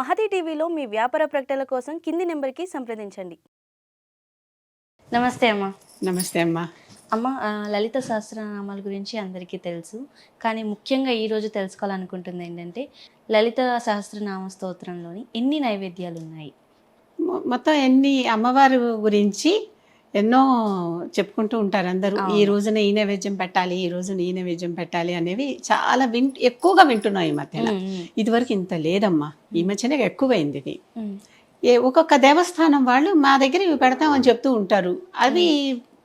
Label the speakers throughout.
Speaker 1: మహతి టీవీలో మీ వ్యాపార ప్రకటనల కోసం కింది నెంబర్కి సంప్రదించండి. నమస్తే అమ్మ.
Speaker 2: నమస్తే అమ్మా.
Speaker 1: అమ్మ లలిత సహస్రనామాల గురించి అందరికీ తెలుసు. కానీ ముఖ్యంగా ఈరోజు తెలుసుకోవాలనుకుంటుంది ఏంటంటే లలిత సహస్రనామ స్తోత్రంలోని ఎన్ని నైవేద్యాలు ఉన్నాయి?
Speaker 2: మొత్తం ఎన్ని అమ్మవారి గురించి ఎన్నో చెప్పుకుంటూ ఉంటారు అందరూ. ఈ రోజున ఈ నైవేద్యం పెట్టాలి ఈ రోజున ఈ నైవేద్యం పెట్టాలి అనేవి చాలా విన్ ఎక్కువగా వింటున్నాం ఈ మధ్యన. ఇదివరకు ఇంత లేదమ్మా. ఈ మధ్యనే ఎక్కువైంది ఇది. ఏ ఒక్కొక్క దేవస్థానం వాళ్ళు మా దగ్గర ఇవి పెడతామని చెప్తూ ఉంటారు. అవి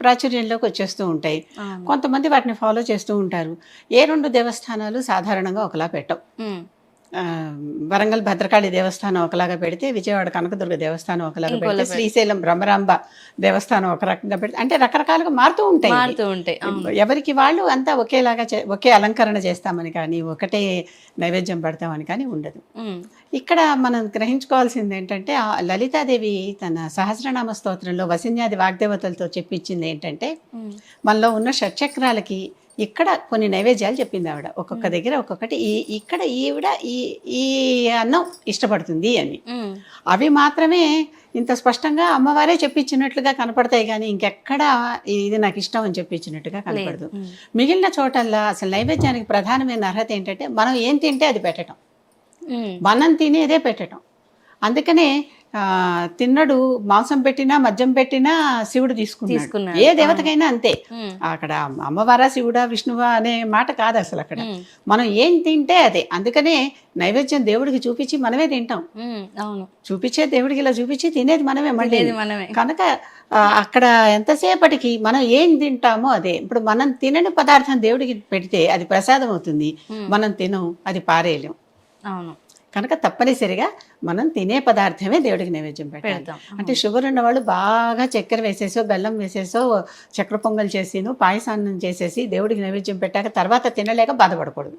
Speaker 2: ప్రాచుర్యంలోకి వచ్చేస్తూ ఉంటాయి. కొంతమంది వాటిని ఫాలో చేస్తూ ఉంటారు. ఏ రెండు దేవస్థానాలు సాధారణంగా ఒకలా పెట్టవు వరంగల్ భద్రకాళి దేవస్థానం ఒకలాగా పెడితే విజయవాడ కనకదుర్గ దేవస్థానం ఒకలాగా పెడితే. శ్రీశైలం భ్రమరాంబ దేవస్థానం ఒక రకంగా పెడితే అంటే రకరకాలుగా మారుతూ ఉంటాయి.
Speaker 1: మారుతూ ఉంటాయి
Speaker 2: ఎవరికి వాళ్ళు అంతా ఒకేలాగా ఒకే అలంకరణ చేస్తామని కానీ ఒకటే నైవేద్యం పెడతామని కానీ ఉండదు ఇక్కడ మనం గ్రహించుకోవాల్సింది ఏంటంటే లలితాదేవి తన సహస్రనామ స్తోత్రంలో వసిన్యాది వాగ్దేవతలతో చెప్పించింది ఏంటంటే మనలో ఉన్న షట్చక్రాలకి ఇక్కడ కొన్ని నైవేద్యాలు చెప్పింది ఆవిడ. ఒక్కొక్క దగ్గర ఒక్కొక్కటి. ఈ ఇక్కడ ఈవిడ ఈ ఈ అన్నం ఇష్టపడుతుంది అని. అవి మాత్రమే ఇంత స్పష్టంగా అమ్మవారే చెప్పించినట్లుగా కనపడతాయి కానీ ఇంకెక్కడ ఇది నాకు ఇష్టం అని చెప్పించినట్టుగా కనపడదు. మిగిలిన చోటల్లా అసలు నైవేద్యానికి ప్రధానమైన అర్హత ఏంటంటే మనం ఏం తింటే అది పెట్టడం మనం తినేదే పెట్టడం అందుకనే తిన్నడు మాంసం పెట్టినా మద్యం పెట్టినా శివుడు తీసుకున్నాడు. ఏ దేవతకైనా అంతే. అక్కడ అమ్మవారా శివుడా విష్ణువా అనే మాట కాదు అసలు అక్కడ. మనం ఏం తింటే అదే. అందుకనే నైవేద్యం దేవుడికి చూపించి మనమే తింటాం. చూపించే దేవుడికి ఇలా చూపించి తినేది మనమే మళ్ళీ. కనుక అక్కడ ఎంతసేపటికి మనం ఏం తింటామో అదే. ఇప్పుడు మనం తినని పదార్థం దేవుడికి పెడితే అది ప్రసాదం అవుతుంది. మనం తినం అది పారేయలేం
Speaker 1: అవును.
Speaker 2: కనుక తప్పనిసరిగా మనం తినే పదార్థమే దేవుడికి నైవేద్యం పెట్టాలి. అంటే షుగర్ ఉన్న వాళ్ళు బాగా చక్కెర వేసేసో బెల్లం వేసేసో చక్కెర పొంగల్ చేసిను పాయసాన్నం చేసేసి దేవుడికి నైవేద్యం పెట్టాక తర్వాత తినలేక బాధపడకూడదు.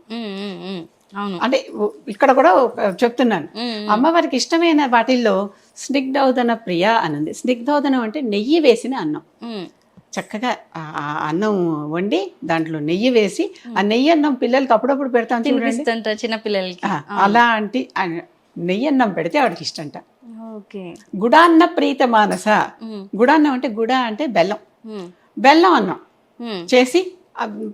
Speaker 1: అవును.
Speaker 2: అంటే ఇక్కడ కూడా చెప్తున్నాను. అమ్మవారికి ఇష్టమైన వాటిల్లో స్నిగ్ధోదన ప్రియ అని ఉంది. స్నిగ్ధోదనం అంటే నెయ్యి వేసిన అన్నం. చక్కగా అన్నం వండి దాంట్లో నెయ్యి వేసి ఆ నెయ్యి అన్నం పిల్లలకి అప్పుడప్పుడు పెడతాం చూడండి.
Speaker 1: చిన్న పిల్లలకి.
Speaker 2: అలాంటి నెయ్యి అన్నం పెడితే ఆవిడకి ఇష్టంట.
Speaker 1: ఓకే.
Speaker 2: గుడాన్న ప్రీత మానస. గుడాన్నం అంటే గుడ అంటే బెల్లం. బెల్లం అన్నం చేసి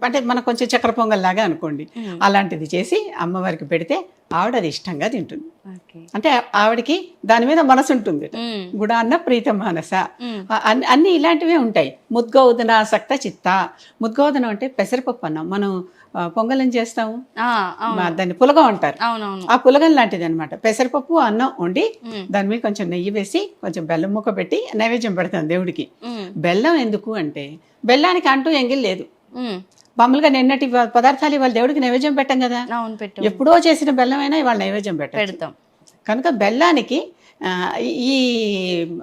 Speaker 2: అంటే మనకు కొంచెం చక్కెర పొంగల్ లాగా అనుకోండి అలాంటిది చేసి అమ్మవారికి పెడితే ఆవిడ అది ఇష్టంగా తింటుంది. అంటే ఆవిడకి దాని మీద మనసు ఉంటుంది. గుడాన్న ప్రీత మానస. అన్ని ఇలాంటివే ఉంటాయి. ముద్గోదన సక్త చిత్త. ముద్గోదనం అంటే పెసరపప్పు అన్నం. మనం పొంగలం చేస్తాము. దాన్ని పులగం అంటారు. ఆ పులగం లాంటిది అనమాట పెసరపప్పు అన్నం వండి దాని మీద కొంచెం నెయ్యి వేసి కొంచెం బెల్లం ముక్క పెట్టి నైవేద్యం పెడతాం దేవుడికి. బెల్లం ఎందుకు అంటే బెల్లానికి అంటూ ఎంగిల్ లేదు. మామూలుగా నిన్నటి పదార్థాలు ఇవాళ దేవుడికి నైవేద్యం పెట్టాం కదా.
Speaker 1: అవును పెట్టు.
Speaker 2: ఎప్పుడో చేసిన బెల్లమైనా ఇవాళ నైవేద్యం పెట్టాం
Speaker 1: పెడతాం.
Speaker 2: కనుక బెల్లానికి ఈ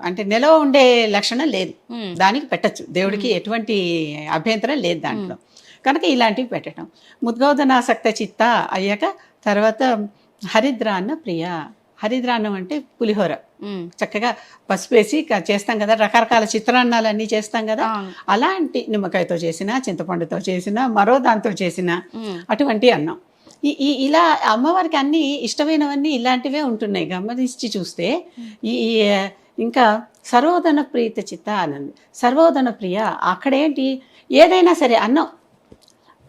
Speaker 2: అంటే నిలవ ఉండే లక్షణం లేదు. దానికి పెట్టచ్చు. దేవుడికి ఎటువంటి అభ్యంతరం లేదు దాంట్లో. కనుక ఇలాంటివి పెట్టడం. ముద్గోదనాసక్త చిత్త అయ్యాక తర్వాత హరిద్రాన్న ప్రియ. హరిద్రాన్నం అంటే పులిహోర. చక్కగా పసుపు వేసి చేస్తాం కదా రకరకాల చిత్రాన్నాలు అన్నీ చేస్తాం కదా. అలాంటి నిమ్మకాయతో చేసిన చింతపండుతో చేసిన మరో దాంతో చేసిన అటువంటి అన్నం. ఈ ఇలా అమ్మవారికి అన్ని ఇష్టమైనవన్నీ ఇలాంటివే ఉంటున్నాయి. గమనించి చూస్తే ఈ ఇంకా సర్వోదన ప్రీత చిత్త అనంది. సర్వోదన ప్రియ అక్కడేంటి? ఏదైనా సరే అన్నం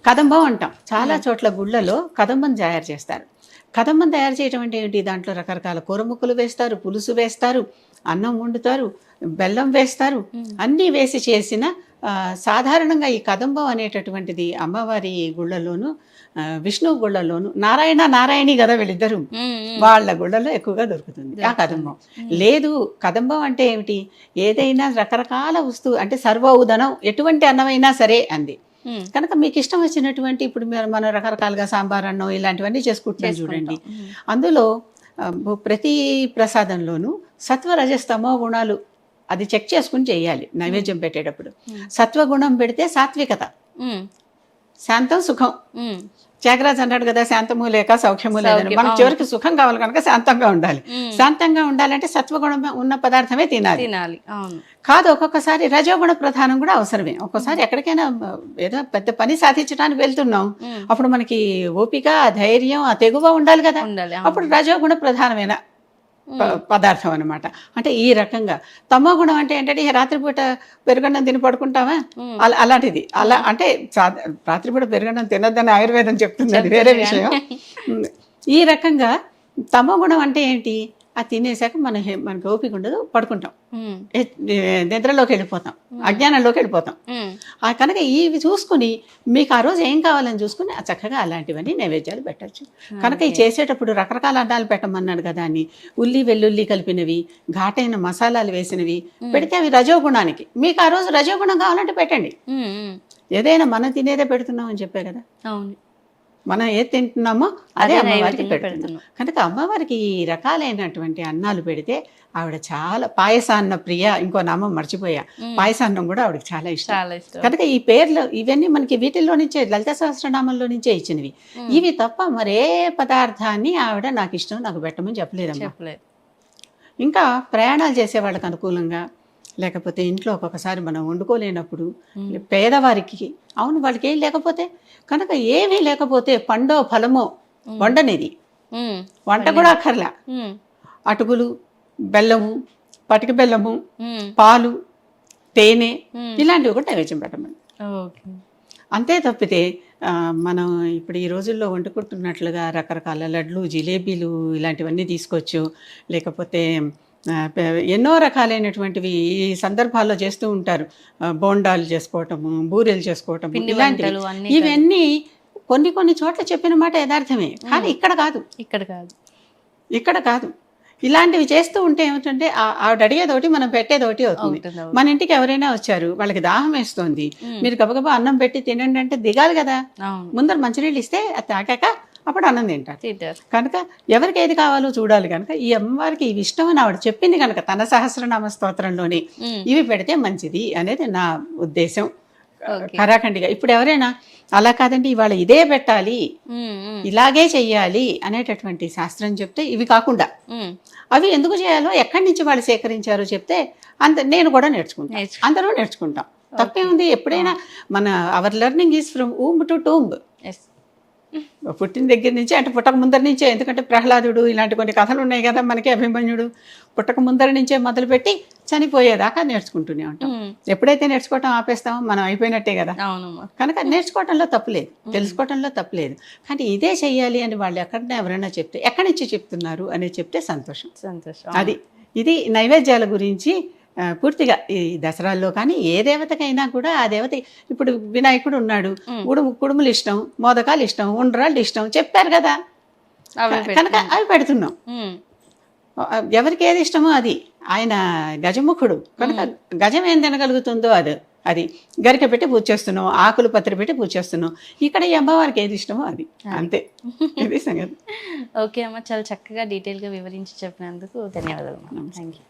Speaker 2: కదంబం అంటాం. చాలా చోట్ల గుళ్ళలో కదంబం తయారు చేస్తారు. కదంబం తయారు చేయటం అంటే ఏంటి? దాంట్లో రకరకాల కూరముక్కలు వేస్తారు పులుసు వేస్తారు అన్నం వండుతారు బెల్లం వేస్తారు. అన్నీ వేసి చేసిన సాధారణంగా ఈ కదంబం అనేటటువంటిది అమ్మవారి గుళ్ళలోను విష్ణు గుళ్ళలోను నారాయణ నారాయణి కదా వీళ్ళిద్దరు.
Speaker 1: ఉమ్,
Speaker 2: వాళ్ళ గుళ్ళలో ఎక్కువగా దొరుకుతుంది ఆ కదంబం. లేదు కదంబం అంటే ఏమిటి? ఏదైనా రకరకాల వస్తువు అంటే సర్వౌదనం ఎటువంటి అన్నమైనా సరే అంది. కనుక మీకు ఇష్టం వచ్చినటువంటి ఇప్పుడు మీరు మనం రకరకాలుగా సాంబార్ అన్నం ఇలాంటివన్నీ చేసుకుంటున్నాం చూడండి. అందులో ప్రతి ప్రసాదంలోనూ సత్వ రజస్తమో గుణాలు అది చెక్ చేసుకుని చేయాలి నైవేద్యం పెట్టేటప్పుడు. సత్వగుణం పెడితే సాత్వికత. శాంతం సుఖం. త్యాగరాజ్ అన్నాడు కదా శాంతము లేక సౌఖ్యము లేదని. మనకు. చివరికి సుఖం కావాలి కనుక శాంతంగా ఉండాలి. శాంతంగా ఉండాలంటే సత్వగుణం ఉన్న పదార్థమే తినాలి.
Speaker 1: తినాలి
Speaker 2: కాదు ఒక్కొక్కసారి రజోగుణ ప్రధానం కూడా అవసరమే. ఒక్కోసారి ఎక్కడికైనా ఏదో పెద్ద పని సాధించడానికి వెళ్తున్నాం. అప్పుడు మనకి ఓపిక ధైర్యం ఆ తెగువ ఉండాలి కదా.
Speaker 1: ఉండాలి
Speaker 2: అప్పుడు రజోగుణ ప్రధానమైన? పదార్థం అనమాట అంటే ఈ రకంగా. తమో గుణం అంటే ఏంటంటే రాత్రిపూట పెరుగన్నం తిని పడుకుంటావా?
Speaker 1: మ్మ్.
Speaker 2: అలా అలాంటిది. అలా అంటే రాత్రిపూట పెరుగన్నం తినొద్దని ఆయుర్వేదం చెప్తుంది అది వేరే విషయం. ఈ రకంగా తమో గుణం అంటే ఏంటి? అది తినేసాక మన మనకి ఓపిక ఉండదు పడుకుంటాం. నిద్రలోకి వెళ్ళిపోతాం. అజ్ఞానంలోకి వెళ్ళిపోతాం. కనుక ఇవి చూసుకుని మీకు ఆ రోజు ఏం కావాలని చూసుకుని ఆ చక్కగా అలాంటివన్నీ నైవేద్యాలు పెట్టచ్చు. కనుక ఈ చేసేటప్పుడు రకరకాల అన్నాలు పెట్టమన్నాడు కదా అని ఉల్లి వెల్లుల్లి కలిపినవి ఘాటైన మసాలాలు వేసినవి పెడితే అవి రజోగుణానికి. మీకు ఆ రోజు రజోగుణం కావాలంటే పెట్టండి. ఏదైనా మనం తినేదే పెడుతున్నాం అని చెప్పే కదా?
Speaker 1: అవును.
Speaker 2: మనం ఏది తింటున్నామో అదే అమ్మవారికి పెడుతున్నాం. కనుక అమ్మవారికి ఈ రకాలైనటువంటి అన్నాలు పెడితే ఆవిడ చాలా పాయసాన్న ప్రియ ఇంకో నామం మర్చిపోయా. పాయసాన్నం కూడా ఆవిడకి చాలా ఇష్టం. కనుక ఈ పేర్లు ఇవన్నీ మనకి వీటిల్లో నుంచే లలిత సహస్రనామంలో నుంచే ఇచ్చినవి. ఇవి తప్ప మరే పదార్థాన్ని ఆవిడ నాకు ఇష్టం నాకు పెట్టమని చెప్పలేదమ్మా.
Speaker 1: చెప్పలేదు.
Speaker 2: ఇంకా ప్రయాణాలు చేసే వాళ్ళకి అనుకూలంగా? లేకపోతే ఇంట్లో ఒక్కొక్కసారి మనం వండుకోలేనప్పుడు. పేదవారికి అవును వాళ్ళకి ఏం లేకపోతే కనుక ఏమీ లేకపోతే పండో ఫలమో వండనేది. వంట కూడా అక్కర్లా. అటుకులు బెల్లము పటిక బెల్లము. పాలు తేనె. ఇలాంటివి కూడా నైవేద్యం పెట్టమని అంతే తప్పితే మనం ఇప్పుడు ఈ రోజుల్లో వండుకుంటున్నట్లుగా రకరకాల లడ్లు జిలేబీలు ఇలాంటివన్నీ తీసుకోవచ్చు లేకపోతే ఎన్నో రకాలైనటువంటివి ఈ సందర్భాల్లో చేస్తూ ఉంటారు. బోండాలు చేసుకోవటము బూరెలు చేసుకోవటము
Speaker 1: పిండి
Speaker 2: ఇలాంటివి. ఇవన్నీ కొన్ని కొన్ని చోట్ల చెప్పిన మాట యథార్థమే. కానీ ఇక్కడ కాదు.
Speaker 1: ఇక్కడ కాదు.
Speaker 2: ఇక్కడ కాదు. ఇలాంటివి చేస్తూ ఉంటే ఏమిటంటే ఆవిడ అడిగేదోటి మనం పెట్టేదోటి అవుతుంది. మన ఇంటికి ఎవరైనా వచ్చారు వాళ్ళకి దాహం వేస్తోంది. మీరు గబగబా అన్నం పెట్టి తినండి అంటే దిగాలి కదా. ముందర మంచినీళ్ళు ఇస్తే అది తాకాక అప్పుడు అన్నం తింటారు
Speaker 1: తింటారు
Speaker 2: కనుక ఎవరికి ఏది కావాలో చూడాలి కనుక ఈ అమ్మవారికి ఇవి ఇష్టం అని ఆవిడ చెప్పింది కనుక తన సహస్రనామ స్తోత్రంలోని. ఇవి పెడితే మంచిది అనేది నా ఉద్దేశం. కరాఖండిగా ఇప్పుడు ఎవరైనా అలా కాదండి ఇవాళ ఇదే పెట్టాలి. ఇలాగే చెయ్యాలి అనేటటువంటి శాస్త్రం చెప్తే ఇవి కాకుండా. అవి ఎందుకు చేయాలో ఎక్కడి నుంచి వాళ్ళు సేకరించారో చెప్తే అంత నేను కూడా నేర్చుకుంటాను
Speaker 1: నేర్చు-
Speaker 2: అందరూ నేర్చుకుంటాం తప్పేముంది ఎప్పుడైనా మన our learning is from womb to tomb
Speaker 1: Yes.
Speaker 2: పుట్టిన దగ్గర నుంచి అంటే పుట్టక ముందర నుంచే ఎందుకంటే ప్రహ్లాదుడు ఇలాంటి కొన్ని కథలు ఉన్నాయి కదా మనకి అభిమన్యుడు పుట్టక ముందర నుంచే మొదలుపెట్టి చనిపోయేదాకా నేర్చుకుంటూనే ఉంటాం. ఎప్పుడైతే నేర్చుకోవటం ఆపేస్తామో మనం అయిపోయినట్టే కదా. కనుక నేర్చుకోవటంలో తప్పులేదు తెలుసుకోవటంలో తప్పులేదు కానీ ఇదే చెయ్యాలి అని వాళ్ళు ఎక్కడన్నా ఎవరైనా చెప్తే ఎక్కడి నుంచి చెప్తున్నారు అనేది చెప్తే సంతోషం.
Speaker 1: సంతోషం.
Speaker 2: అది. ఇది నైవేద్యాల గురించి పూర్తిగా ఈ దసరాల్లో కానీ ఏ దేవతకైనా కూడా ఆ దేవత ఇప్పుడు వినాయకుడు ఉన్నాడు. ఉడుము కుడుములు ఇష్టం మోదకాలు ఇష్టం ఉండ్రాళ్ళు ఇష్టం చెప్పారు కదా. కనుక అవి పెడుతున్నాం. ఎవరికి ఏది ఇష్టమో అది. ఆయన గజముఖుడు. కనుక గజం ఏం తినగలుగుతుందో అది. అది గరిక పెట్టి పూజ చేస్తున్నాం ఆకులు పత్రి పెట్టి పూజ చేస్తున్నాం. ఇక్కడ ఈ అమ్మవారికి ఏది ఇష్టమో అది. అంతే. ఇది సంగతి.
Speaker 1: ఓకే అమ్మ చాలా చక్కగా డీటెయిల్గా వివరించి చెప్పినందుకు ధన్యవాదాలు థ్యాంక్ యూ